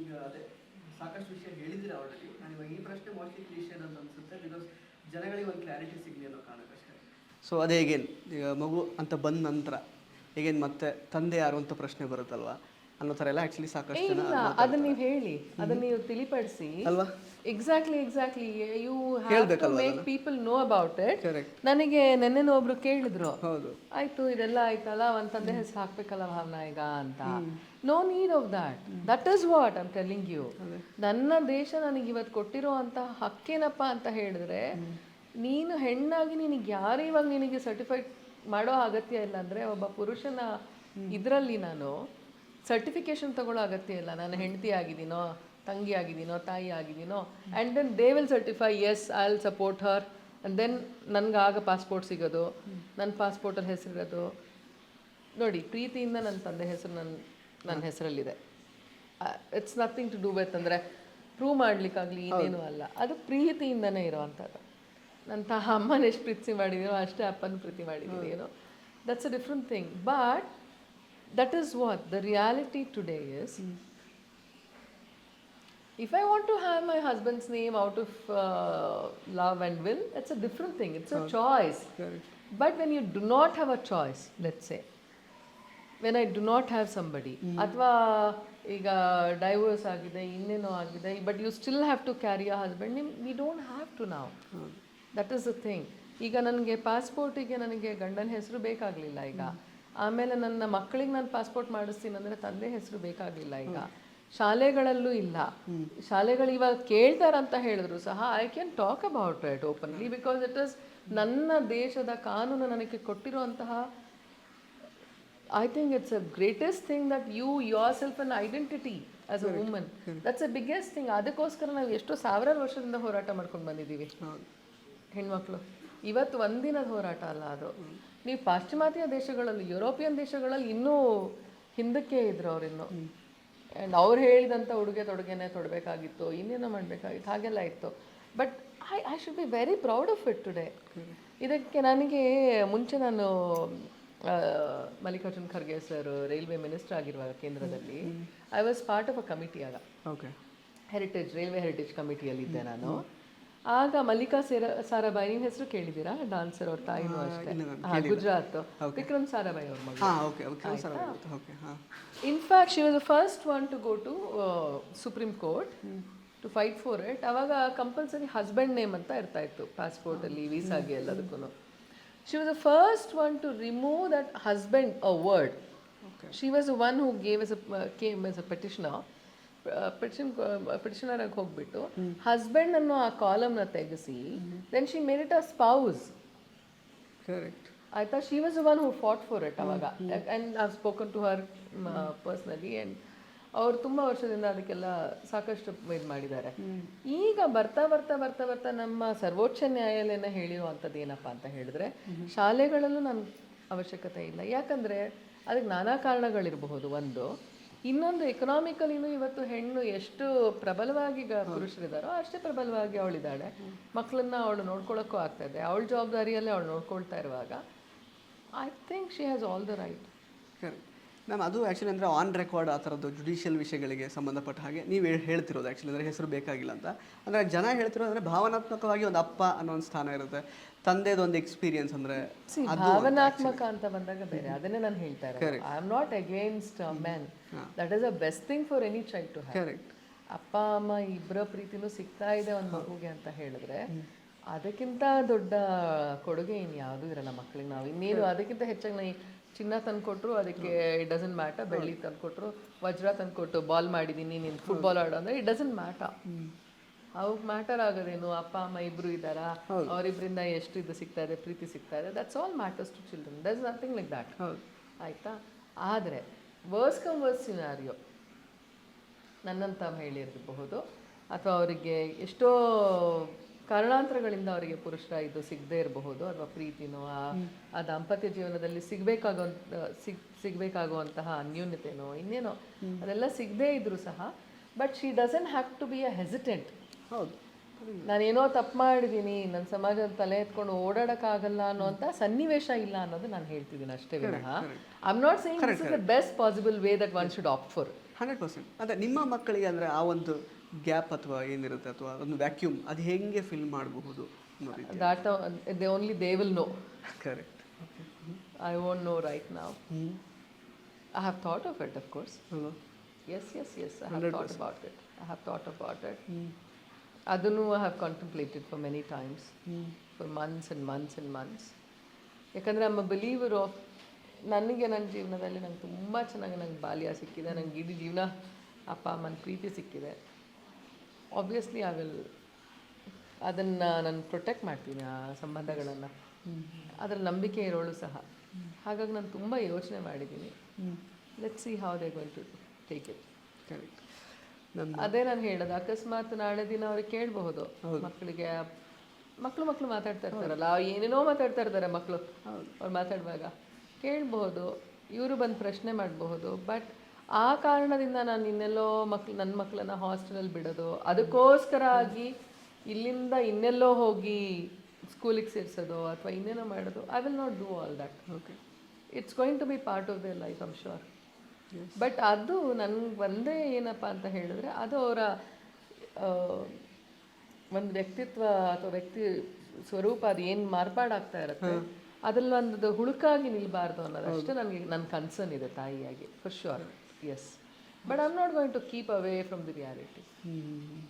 ಈಗ ಅದೇ ಸಾಕಷ್ಟು ವಿಷಯ ಹೇಳಿದ್ದೀರಿ ಆಲ್ರೆಡಿ ನಾನು ಇವಾಗ ಈ ಪ್ರಶ್ನೆ ಮೋಸ್ಟ್ಲಿ ಅಂತ ಅನ್ಸುತ್ತೆ ಬಿಕಾಸ್ ಜನಗಳಿಗೆ ಒಂದು ಕ್ಲಾರಿಟಿ ಸಿಗಲಿ ಅನ್ನೋ ಕಾರಣಕ್ಕಷ್ಟೇ. ಸೊ ಅದೇ ಹೇಗೇನು? ಈಗ ಮಗು ಅಂತ ಬಂದ ನಂತರ ಈಗೇನು ಮತ್ತೆ ತಂದೆ ಯಾರು ಅಂತ ಪ್ರಶ್ನೆ ಬರುತ್ತಲ್ವಾ? ಅನ್ನೋ ಥರ ಎಲ್ಲ ಆ್ಯಕ್ಚುಲಿ ಸಾಕಷ್ಟು ಜನ ಇಲ್ಲ ಅದನ್ನ ನೀವು ಹೇಳಿ ಅದನ್ನ ನೀವು ತಿಳಿಪಡಿಸಿ. ಅಲ್ವಾ? Exactly exactly you have to make people know about it. ನನಗೆ ನೆನ್ನೆನೂ ಒಬ್ರು ಕೇಳಿದ್ರು ಹೌದು. ಆಯ್ತು ಇದೆಲ್ಲ ಆಯ್ತಲ್ಲ ಒಂದ್ ತಂದೆ ಹೆಸರು ಹಾಕ್ಬೇಕಲ್ಲ ಭಾವನಾ ಈಗ ಅಂತ. No need of that that is what I'm telling you ನನ್ನ ದೇಶ ನನಗೆ ಇವತ್ತು ಕೊಟ್ಟಿರೋ ಅಂತ ಹಕ್ಕೇನಪ್ಪ ಅಂತ ಹೇಳಿದ್ರೆ ನೀನು ಹೆಣ್ಣಾಗಿ ನಿನಗೆ ಯಾರು ಇವಾಗ ನಿನಗೆ ಸರ್ಟಿಫೈಡ್ ಮಾಡೋ ಅಗತ್ಯ ಇಲ್ಲ ಅಂದ್ರೆ ಒಬ್ಬ ಪುರುಷನ ಇದರಲ್ಲಿ ನಾನು ಸರ್ಟಿಫಿಕೇಶನ್ ತಗೊಳ್ಳೋ ಅಗತ್ಯ ಇಲ್ಲ. ನಾನು ಹೆಂಡತಿ ಆಗಿದ್ದೀನೋ ತಂಗಿ ಆಗಿದ್ದೀನೋ ತಾಯಿ ಆಗಿದ್ದೀನೋ and then they will certify as I will support her and then ನನಗೆ ಆಗ ಪಾಸ್ಪೋರ್ಟ್ ಸಿಗೋದು ನನ್ನ ಪಾಸ್ಪೋರ್ಟಲ್ಲಿ ಹೆಸರಿರೋದು. ನೋಡಿ ಪ್ರೀತಿಯಿಂದ ನನ್ನ ತಂದೆ ಹೆಸರು ನನ್ನ ನನ್ನ ಹೆಸರಲ್ಲಿದೆ. It's nothing to do with ಅಂದರೆ ಪ್ರೂವ್ ಮಾಡಲಿಕ್ಕಾಗಲಿ ಇನ್ನೇನು ಅಲ್ಲ. ಅದು ಪ್ರೀತಿಯಿಂದನೇ ಇರೋವಂಥದ್ದು. ನನ್ನ ತ ಅಮ್ಮನ ಎಷ್ಟು ಪ್ರೀತಿ ಮಾಡಿದೀನೋ ಅಷ್ಟೇ ಅಪ್ಪನ ಪ್ರೀತಿ ಮಾಡಿದ್ದೀನಿ ಏನೋ that's a different thing but that what the reality today is. Mm. if I want to have my husband's name out of uh, love and will, that's a different thing. It's a choice. But when you do not have a choice, let's say, when I do not have somebody, ಅಥವಾ ಈಗ divorce ಆಗಿದೆ ಇನ್ನೇನೋ ಆಗಿದೆ but you still have to carry a husband name we don't have to now that is the thing ಈಗ ನನಗೆ ಪಾಸ್ಪೋರ್ಟಿಗೆ ನನಗೆ ಗಂಡನ ಹೆಸರು ಬೇಕಾಗಲಿಲ್ಲ ಈಗ ಆಮೇಲೆ ನನ್ನ ಮಕ್ಕಳಿಗೆ ನಾನು ಪಾಸ್ಪೋರ್ಟ್ ಮಾಡಿಸ್ತೀನಿ ಅಂದರೆ ತಂದೆ ಹೆಸರು ಬೇಕಾಗಿಲ್ಲ ಈಗ. ಶಾಲೆಗಳಲ್ಲೂ ಇಲ್ಲ. ಶಾಲೆಗಳು ಇವಾಗ ಕೇಳ್ತಾರಂತ ಹೇಳಿದ್ರು ಸಹ I can talk about it openly because it is ನನ್ನ ದೇಶದ ಕಾನೂನು ನನಗೆ ಕೊಟ್ಟಿರುವಂತಹ I think it's a greatest thing that you yourself an identity as a woman that's a biggest thing ಅದಕ್ಕೋಸ್ಕರ ನಾವು ಎಷ್ಟೋ ಸಾವಿರಾರು ವರ್ಷದಿಂದ ಹೋರಾಟ ಮಾಡ್ಕೊಂಡು ಬಂದಿದ್ದೀವಿ. ಹೆಣ್ಮಕ್ಳು. ಇವತ್ತು ಒಂದಿನದ ಹೋರಾಟ ಅಲ್ಲ ಅದು. ನೀವು ಪಾಶ್ಚಿಮಾತ್ಯ ದೇಶಗಳಲ್ಲಿ ಯುರೋಪಿಯನ್ ದೇಶಗಳಲ್ಲಿ ಇನ್ನೂ ಹಿಂದಕ್ಕೆ ಇದ್ರು ಅವರಿನ್ನು ಆ್ಯಂಡ್ ಅವ್ರು ಹೇಳಿದಂಥ ಉಡುಗೆ ತೊಡುಗೆನೆ ತೊಡಬೇಕಾಗಿತ್ತು ಇನ್ನೇನೋ ಮಾಡಬೇಕಾಗಿತ್ತು ಹಾಗೆಲ್ಲ ಇತ್ತು. But I I should be very proud of it today ಇದಕ್ಕೆ ನನಗೆ ಮುಂಚೆ ನಾನು Mallikarjun Kharge sir railway minister ಆಗಿರುವಾಗ ಕೇಂದ್ರದಲ್ಲಿ I was part of a committee ಆಗ ಓಕೆ ಹೆರಿಟೇಜ್ ರೈಲ್ವೆ ಹೆರಿಟೇಜ್ ಕಮಿಟಿಯಲ್ಲಿದ್ದೆ ನಾನು. ಆಗ ಮಲ್ಲಿಕಾ ಸೇರ ಸಾರಾಬಾಯಿ ನಿಮ್ಮ ಹೆಸರು ಕೇಳಿದ್ದೀರಾ? ಡಾನ್ಸರ್ ಅವ್ರ ತಾಯಿನೂ ಅಷ್ಟೇ. ಗುಜರಾತ್. ವಿಕ್ರಮ್ ಸಾರಾಬಾಯಿ ಅವ್ರ ಹಾಂ in fact she was the first one to go to supreme court to fight for it ಅವಾಗ ಕಂಪಲ್ಸರಿ ಹಸ್ಬೆಂಡ್ ನೇಮ್ ಅಂತ ಇರ್ತಾ ಇತ್ತು ಪಾಸ್ಪೋರ್ಟಲ್ಲಿ ವೀಸಾಗೆ ಎಲ್ಲದಕ್ಕೂ she was the first one to remove that husband a word she was one who gave as came as a petitioner petition petitioner ಆಗಿ ಹೋಗ್ಬಿಟ್ಟು husband ಅನ್ನೋ ಆ ಕಾಲಮ್ನ ತೆಗೆಸಿ then she made it a spouse correct ಆಯ್ತಾ? She was one who fought for it ಅವಾಗ. And uh spoken to her personally and ಅವ್ರು ತುಂಬ ವರ್ಷದಿಂದ ಅದಕ್ಕೆಲ್ಲ ಸಾಕಷ್ಟು ಇದು ಮಾಡಿದ್ದಾರೆ. ಈಗ ಬರ್ತಾ ಬರ್ತಾ ಬರ್ತಾ ಬರ್ತಾ ನಮ್ಮ ಸರ್ವೋಚ್ಚ ನ್ಯಾಯಾಲಯನ ಹೇಳಿರುವಂಥದ್ದು ಏನಪ್ಪ ಅಂತ ಹೇಳಿದ್ರೆ ಶಾಲೆಗಳಲ್ಲೂ ನನ್ನ ಅವಶ್ಯಕತೆ ಇಲ್ಲ. ಯಾಕಂದ್ರೆ ಅದಕ್ಕೆ ನಾನಾ ಕಾರಣಗಳಿರಬಹುದು. ಒಂದು ಇನ್ನೊಂದು ಎಕನಾಮಿಕಲಿನೂ ಇವತ್ತು ಹೆಣ್ಣು ಎಷ್ಟು ಪ್ರಬಲವಾಗಿ ಪುರುಷರಿದ್ದಾರೋ ಅಷ್ಟೇ ಪ್ರಬಲವಾಗಿ ಅವಳಿದ್ದಾಳೆ. ಮಕ್ಕಳನ್ನ ಅವಳು ನೋಡ್ಕೊಳ್ಳೋಕ್ಕೂ ಆಗ್ತಾ ಇದೆ. ಅವಳ ಜವಾಬ್ದಾರಿಯಲ್ಲೇ ಅವಳು ನೋಡ್ಕೊಳ್ತಾ ಇರುವಾಗ I think she has all the right correct ma'am ಅದು ಆ್ಯಕ್ಚುಲಿ ಅಂದರೆ ಆನ್ ರೆಕಾರ್ಡ್ ಆ ಥರದ್ದು ಜುಡಿಷಿಯಲ್ ವಿಷಯಗಳಿಗೆ ಸಂಬಂಧಪಟ್ಟ ಹಾಗೆ ನೀವು ಹೇಳ್ತಿರೋದು ಆ್ಯಕ್ಚುಲಿ ಅಂದರೆ ಹೆಸರು ಬೇಕಾಗಿಲ್ಲ ಅಂತ. ಅಂದರೆ ಜನ ಹೇಳ್ತಿರೋದು ಅಂದರೆ ಭಾವನಾತ್ಮಕವಾಗಿ ಒಂದು ಅಪ್ಪ ಅನ್ನೋ ಒಂದು ಸ್ಥಾನ ಇರುತ್ತೆ. ತಂದೆದು ಒಂದು ಎಕ್ಸ್ಪೀರಿಯನ್ಸ್ ಅಂದರೆ ಭಾವನಾತ್ಮಕ ಅಂತ ಬಂದಾಗ ಬೇರೆ. ಅದನ್ನೇ ನಾನು ಹೇಳ್ತಾ ಇರೋದು. I am not against man that is a best thing for any child to correct ಅಪ್ಪ ಅಮ್ಮ ಇಬ್ಬರ ಪ್ರೀತಿನೂ ಸಿಗ್ತಾ ಇದೆ ಒಂದು ಮಗುಗೆ ಅಂತ ಹೇಳಿದ್ರೆ ಅದಕ್ಕಿಂತ ದೊಡ್ಡ ಕೊಡುಗೆ ಇನ್ಯಾವುದೂ ಇರಲ್ಲ ಮಕ್ಕಳಿಗೆ ನಾವು ಇನ್ನೇನು ಅದಕ್ಕಿಂತ ಹೆಚ್ಚಾಗಿ ಚಿನ್ನ ತಂದ್ಕೊಟ್ರು ಅದಕ್ಕೆ ಇಟ್ ಡಸನ್ ಮ್ಯಾಟರ್ ಬೆಳ್ಳಿ ತಂದ್ಕೊಟ್ರು ವಜ್ರ ತಂದ್ಕೊಟ್ಟು ಬಾಲ್ ಮಾಡಿದ್ದೀನಿ ನೀನು ಫುಟ್ಬಾಲ್ ಆಡೋ ಅಂದರೆ ಇಟ್ ಡಸನ್ ಮ್ಯಾಟರ್ ಅವ್ರಿಗೆ ಮ್ಯಾಟರ್ ಆಗೋದೇನು? ಅಪ್ಪ ಅಮ್ಮ ಇಬ್ರು ಇದ್ದಾರಾ? ಅವರಿಬ್ಬರಿಂದ ಎಷ್ಟು ಇದು ಸಿಗ್ತಾ ಇದೆ ಪ್ರೀತಿ ಸಿಗ್ತಾ ಇದೆ that's all matters to children that's nothing like that ಆಯಿತಾ? ಆದರೆ ವರ್ಸ್ ಕಮ್ ವರ್ಸ್ ಸಿನಾರಿಯೋ ನನ್ನಂತ ಮಹಿಳೆಯರಿರಬಹುದು ಅಥವಾ ಅವರಿಗೆ ಎಷ್ಟೋ ಕಾರಣಾಂತರಗಳಿಂದ ಅವರಿಗೆ ಪುರುಷರ ಇದು ಸಿಗದೇ ಇರಬಹುದು ಅಥವಾ ಪ್ರೀತಿನೋ ಆ ದಾಂಪತ್ಯ ಜೀವನದಲ್ಲಿ ಸಿಗಬೇಕಾಗೋ ಸಿಗ್ ಸಿಗಬೇಕಾಗುವಂತಹ ಅನ್ಯೂನ್ಯತೆನೋ ಇನ್ನೇನೋ ಅದೆಲ್ಲ ಸಿಗದೇ ಇದ್ರೂ ಸಹ but she doesn't have to be a hesitant. ಹೌದು. ನಾನೇನೋ ತಪ್ಪು ಮಾಡಿದ್ದೀನಿ ನನ್ನ ಸಮಾಜದ ತಲೆ ಎತ್ಕೊಂಡು ಓಡಾಡೋಕ್ಕಾಗಲ್ಲ ಅನ್ನೋಂಥ ಸನ್ನಿವೇಶ ಇಲ್ಲ ಅನ್ನೋದು ನಾನು ಹೇಳ್ತಿದ್ದೀನಿ ಅಷ್ಟೇ ವಿನಃ. I am not saying this is the best possible way that one should opt for hundred percent ಅದೇ ನಿಮ್ಮ ಮಕ್ಕಳಿಗೆ ಅಂದರೆ ಆ ಒಂದು ಗ್ಯಾಪ್ ಅಥವಾ ಏನಿರುತ್ತೆ ಅಥವಾ ಒಂದು ವ್ಯಾಕ್ಯೂಮ್ ಅದು ಹೆಂಗೆ ಫಿಲ್ ಮಾಡಬಹುದು ಅನ್ನೋ ರೀತಿ. Only they will know correct I won't know right now hmm have thought thought of it of course. Yes yes I have thought about thought about it. Thought about hmm ಅದನ್ನು I have contemplated for many times for months and months and months ಯಾಕಂದರೆ ಅಮ್ಮ believer of ನನಗೆ ನನ್ನ ಜೀವನದಲ್ಲಿ ನಂಗೆ ತುಂಬ ಚೆನ್ನಾಗಿ ನಂಗೆ ಬಾಲ್ಯ ಸಿಕ್ಕಿದೆ ನಂಗೆ ಇಡೀ ಜೀವನ ಅಪ್ಪ ಅಮ್ಮನ ಪ್ರೀತಿ ಸಿಕ್ಕಿದೆ. ಆಬ್ವಿಯಸ್ಲಿ ಐ ವಿಲ್ ಅದನ್ನು ನಾನು ಪ್ರೊಟೆಕ್ಟ್ ಮಾಡ್ತೀನಿ ಆ ಸಂಬಂಧಗಳನ್ನು. ಅದರ ನಂಬಿಕೆ ಇರೋಳು ಸಹ. ಹಾಗಾಗಿ ನಾನು ತುಂಬ ಯೋಚನೆ ಮಾಡಿದ್ದೀನಿ. Let see how they going to take it correct ಅದೇ ನಾನು ಹೇಳೋದು ಅಕಸ್ಮಾತ್ ನಾಳೆ ದಿನ ಅವ್ರಿಗೆ ಕೇಳಬಹುದು. ಮಕ್ಕಳಿಗೆ ಮಕ್ಕಳು ಮಕ್ಕಳು ಮಾತಾಡ್ತಾ ಇರ್ತಾರಲ್ಲ ಏನೇನೋ ಮಾತಾಡ್ತಾ ಇರ್ತಾರೆ ಮಕ್ಕಳು ಅವ್ರು ಮಾತಾಡುವಾಗ ಕೇಳಬಹುದು ಇವರು ಬಂದು ಪ್ರಶ್ನೆ ಮಾಡಬಹುದು ಬಟ್ ಆ ಕಾರಣದಿಂದ ನಾನು ಇನ್ನೆಲ್ಲೋ ಮಕ್ಳು ನನ್ನ ಮಕ್ಕಳನ್ನ ಹಾಸ್ಟೆಲಲ್ಲಿ ಬಿಡೋದು. ಅದಕ್ಕೋಸ್ಕರ ಆಗಿ ಇಲ್ಲಿಂದ ಇನ್ನೆಲ್ಲೋ ಹೋಗಿ ಸ್ಕೂಲಿಗೆ ಸೇರಿಸೋದು ಅಥವಾ ಇನ್ನೇನೋ ಮಾಡೋದು. I will not do all that okay it's going to be part of the life am sure but ಅದು ನನಗೆ ಒಂದೇ ಏನಪ್ಪ ಅಂತ ಹೇಳಿದ್ರೆ ಅದು ಅವರ ಒಂದು ವ್ಯಕ್ತಿತ್ವ ಅಥವಾ ವ್ಯಕ್ತಿ ಸ್ವರೂಪ ಅದು ಏನು ಮಾರ್ಪಾಡಾಗ್ತಾ ಇರುತ್ತೆ ಅದ್ರಲ್ಲಿ ಒಂದು ಹುಳುಕಾಗಿ ನಿಲ್ಬಾರ್ದು ಅನ್ನೋದಷ್ಟೇ ನನಗೆ ನನ್ನ ಕನ್ಸರ್ನ್ ಇದೆ ತಾಯಿಯಾಗಿ for sure Yes. But I'm not going to keep away from the reality. Mm.